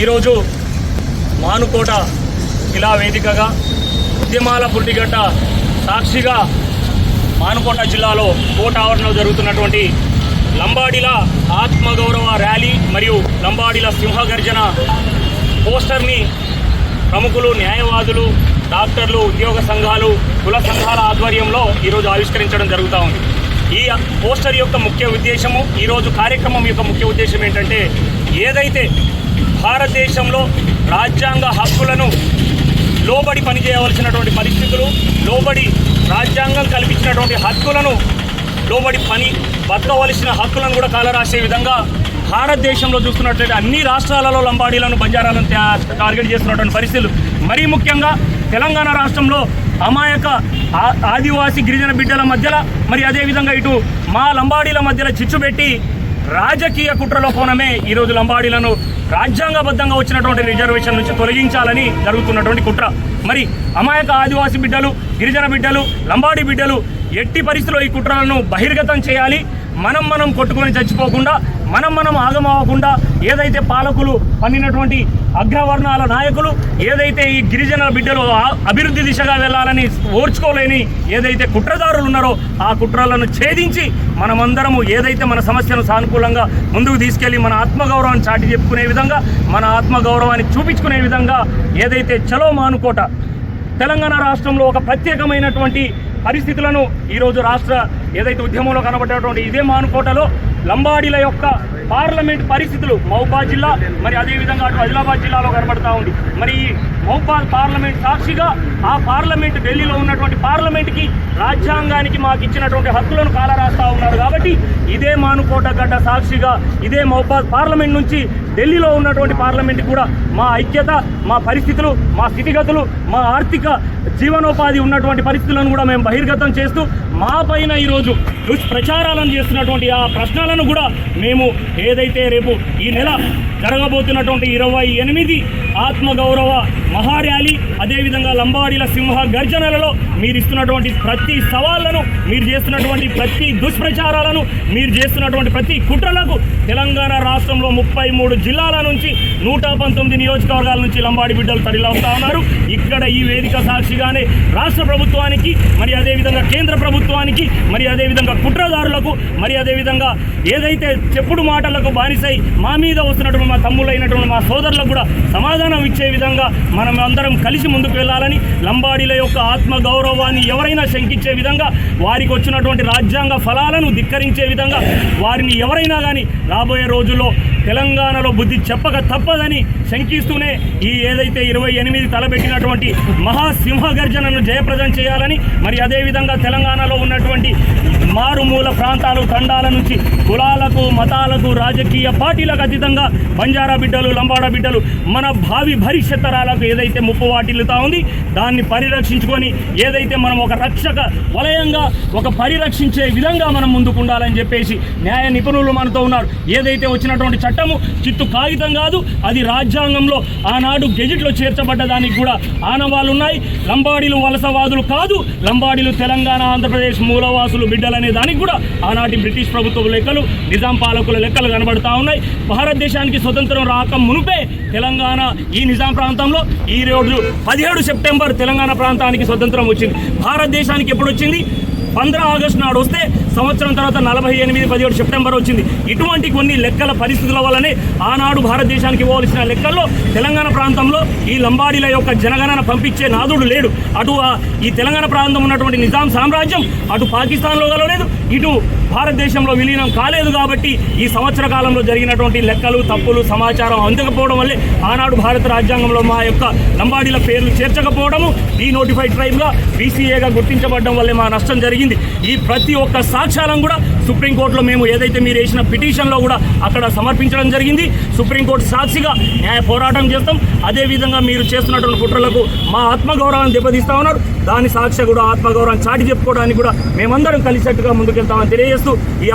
ఈరోజు మానుకోట ఇలా వేదికగా ఉద్యమాల పుట్టిగడ్డ సాక్షిగా మానుకోట జిల్లాలో కోట ఆవరణలో జరుగుతున్నటువంటి లంబాడీల ఆత్మగౌరవ ర్యాలీ మరియు లంబాడీల సింహగర్జన పోస్టర్ని ప్రముఖులు న్యాయవాదులు డాక్టర్లు ఉద్యోగ సంఘాలు కుల సంఘాల ఆధ్వర్యంలో ఈరోజు ఆవిష్కరించడం జరుగుతూ ఉంది. ఈ పోస్టర్ యొక్క ముఖ్య ఉద్దేశము ఈరోజు కార్యక్రమం యొక్క ముఖ్య ఉద్దేశం ఏంటంటే ఏదైతే భారతదేశంలో రాజ్యాంగ హక్కులను లోబడి పనిచేయవలసినటువంటి పరిస్థితులు లోబడి రాజ్యాంగం కల్పించినటువంటి హక్కులను లోబడి పని బతకవలసిన హక్కులను కూడా కాలరాసే విధంగా భారతదేశంలో చూస్తున్నట్లయితే అన్ని రాష్ట్రాలలో లంబాడీలను బంజారాలను త్యా- టార్గెట్ చేస్తున్నటువంటి పరిస్థితులు. మరీ ముఖ్యంగా తెలంగాణ రాష్ట్రంలో అమాయక ఆ- ఆదివాసీ గిరిజన బిడ్డల మధ్యలో మరి అదేవిధంగా ఇటు మా లంబాడీల మధ్యలో చిచ్చు పెట్టి రాజకీయ కుట్రలో ఈ ఈరోజు లంబాడీలను రాజ్యాంగబద్ధంగా వచ్చినటువంటి రిజర్వేషన్ నుంచి తొలగించాలని జరుగుతున్నటువంటి కుట్ర. మరి అమాయక ఆదివాసీ బిడ్డలు గిరిజన బిడ్డలు లంబాడీ బిడ్డలు ఎట్టి పరిస్థితుల్లో ఈ కుట్రలను బహిర్గతం చేయాలి? మనం మనం కొట్టుకొని చచ్చిపోకుండా మనం మనం ఆగమవ్వకుండా ఏదైతే పాలకులు పన్నినటువంటి అగ్రవర్ణాల నాయకులు ఏదైతే ఈ గిరిజన బిడ్డలు అభివృద్ధి దిశగా వెళ్ళాలని ఓర్చుకోలేని ఏదైతే కుట్రదారులు ఉన్నారో ఆ కుట్రలను ఛేదించి మనమందరము ఏదైతే మన సమస్యను సానుకూలంగా ముందుకు తీసుకెళ్ళి మన ఆత్మగౌరవాన్ని చాటి చెప్పుకునే విధంగా మన ఆత్మగౌరవాన్ని చూపించుకునే విధంగా ఏదైతే చలో మానుకోట తెలంగాణ రాష్ట్రంలో ఒక ప్రత్యేకమైనటువంటి పరిస్థితులను ఈరోజు రాష్ట్ర ఏదైతే ఉద్యమంలో కనబడేటువంటి ఇదే మానుకోటలో లంబాడీల యొక్క పార్లమెంట్ పరిస్థితులు మౌబా జిల్లా మరి అదేవిధంగా అటు ఆదిలాబాద్ జిల్లాలో కనబడతా ఉంది. మరి ఈ మహబాద్ పార్లమెంట్ సాక్షిగా ఆ పార్లమెంట్ ఢిల్లీలో ఉన్నటువంటి పార్లమెంట్కి రాజ్యాంగానికి మాకు ఇచ్చినటువంటి హక్కులను కాలరాస్తా ఉన్నారు కాబట్టి ఇదే మానుకోట గడ్డ సాక్షిగా ఇదే మహబాద్ పార్లమెంట్ నుంచి ఢిల్లీలో ఉన్నటువంటి పార్లమెంట్ కూడా మా ఐక్యత మా పరిస్థితులు మా స్థితిగతులు మా ఆర్థిక జీవనోపాధి ఉన్నటువంటి పరిస్థితులను కూడా మేము బహిర్గతం చేస్తూ మా పైన ఈరోజు దుష్ప్రచారాలను చేస్తున్నటువంటి ఆ ప్రశ్న ప్రశ్నలను కూడా మేము ఏదైతే రేపు ఈ నెల జరగబోతున్నటువంటి ఇరవై ఎనిమిది ఆత్మగౌరవ మహార్యాలీ అదేవిధంగా లంబాడీల సింహ గర్జనలలో మీరు ఇస్తున్నటువంటి ప్రతి సవాళ్ళను మీరు చేస్తున్నటువంటి ప్రతి దుష్ప్రచారాలను మీరు చేస్తున్నటువంటి ప్రతి కుట్రలకు తెలంగాణ రాష్ట్రంలో ముప్పై మూడు జిల్లాల నుంచి నూట పంతొమ్మిది నియోజకవర్గాల నుంచి లంబాడి బిడ్డలు తరలివస్తా ఉన్నారు. ఇక్కడ ఈ వేదిక సాక్షిగానే రాష్ట్ర ప్రభుత్వానికి మరి అదేవిధంగా కేంద్ర ప్రభుత్వానికి మరి అదేవిధంగా కుట్రదారులకు మరి అదేవిధంగా ఏదైతే చెప్పుడు మాటలకు బానిసై మా మీద వస్తున్నటువంటి మా తమ్ముళ్ళైనటువంటి మా సోదరులకు కూడా సమాధానం ఇచ్చే విధంగా మనం అందరం కలిసి ముందుకు వెళ్ళాలని లంబాడీల యొక్క ఆత్మగౌరవం గౌరవాన్ని ఎవరైనా శంకించే విధంగా వారికి వచ్చినటువంటి రాజ్యాంగ ఫలాలను ధిక్కరించే విధంగా వారిని ఎవరైనా కానీ రాబోయే రోజుల్లో తెలంగాణలో బుద్ధి చెప్పక తప్పదని శంకిస్తూనే ఈ ఏదైతే ఇరవై ఎనిమిది తలపెట్టినటువంటి మహాసింహ గర్జనను జయప్రదం చేయాలని మరి అదేవిధంగా తెలంగాణలో ఉన్నటువంటి మారుమూల ప్రాంతాలు తండాల నుంచి కులాలకు మతాలకు రాజకీయ పార్టీలకు అతీతంగా బంజారా బిడ్డలు లంబాడ బిడ్డలు మన భావి భవిష్యత్ తరాలకు ఏదైతే ముప్పు వాటిల్లుతా ఉంది దాన్ని పరిరక్షించుకొని ఏదైతే మనం ఒక రక్షక వలయంగా ఒక పరిరక్షించే విధంగా మనం ముందుకు ఉండాలని చెప్పేసి న్యాయ నిపుణులు మనతో ఉన్నారు. ఏదైతే వచ్చినటువంటి చట్టము చిత్తు కాగితం కాదు అది రాజ్యాంగంలో ఆనాడు గెజిట్లో చేర్చబడ్డ దానికి కూడా ఆనవాళ్ళు ఉన్నాయి లంబాడీలు వలసవాదులు కాదు లంబాడీలు తెలంగాణ ఆంధ్రప్రదేశ్ మూలవాసులు బిడ్డలనే దానికి కూడా ఆనాటి బ్రిటిష్ ప్రభుత్వ లెక్కలు నిజాం పాలకుల లెక్కలు కనబడతా ఉన్నాయి. భారతదేశానికి స్వతంత్రం రాక మునుపే తెలంగాణ ఈ నిజాం ప్రాంతంలో ఈ రోజు పదిహేడు సెప్టెంబర్ తెలంగాణ ప్రాంతానికి స్వతంత్రం వచ్చింది. భారతదేశానికి ఎప్పుడు వచ్చింది పంద్రా ఆగస్టు నాడు వస్తే సంవత్సరం తర్వాత నలభై ఎనిమిది పదిహేడు సెప్టెంబర్ వచ్చింది. ఇటువంటి కొన్ని లెక్కల పరిస్థితుల వల్లనే ఆనాడు భారతదేశానికి ఇవ్వవలసిన లెక్కల్లో తెలంగాణ ప్రాంతంలో ఈ లంబాడీల యొక్క జనగణన పంపించే నాదుడు లేడు. అటు ఈ తెలంగాణ ప్రాంతం ఉన్నటువంటి నిజాం సామ్రాజ్యం అటు పాకిస్తాన్లో గలవలేదు ఇటు భారతదేశంలో విలీనం కాలేదు కాబట్టి ఈ సంవత్సర కాలంలో జరిగినటువంటి లెక్కలు తప్పులు సమాచారం అందకపోవడం వల్లే ఆనాడు భారత రాజ్యాంగంలో మా యొక్క లంబాడీల పేర్లు చేర్చకపోవడము ఈ నోటిఫైడ్ ట్రైబ్గా బీసీఏగా గుర్తించబడడం వల్లే మా నష్టం జరిగింది. ఈ ప్రతి ఒక్క సాక్ష్యాలను కూడా సుప్రీంకోర్టులో మేము ఏదైతే మీరు వేసిన పిటిషన్లో కూడా అక్కడ సమర్పించడం జరిగింది. సుప్రీంకోర్టు సాక్షిగా న్యాయ పోరాటం చేస్తాం. అదేవిధంగా మీరు చేస్తున్నటువంటి కుట్రలకు మా ఆత్మగౌరవాన్ని దెబ్బతీస్తా ఉన్నారు. దాని సాక్షి కూడా ఆత్మగౌరవాన్ని చాటి చెప్పుకోవడానికి కూడా మేమందరం కలిసేట్టుగా ముందుకెళ్తామని తెలియజేస్తూ ఈ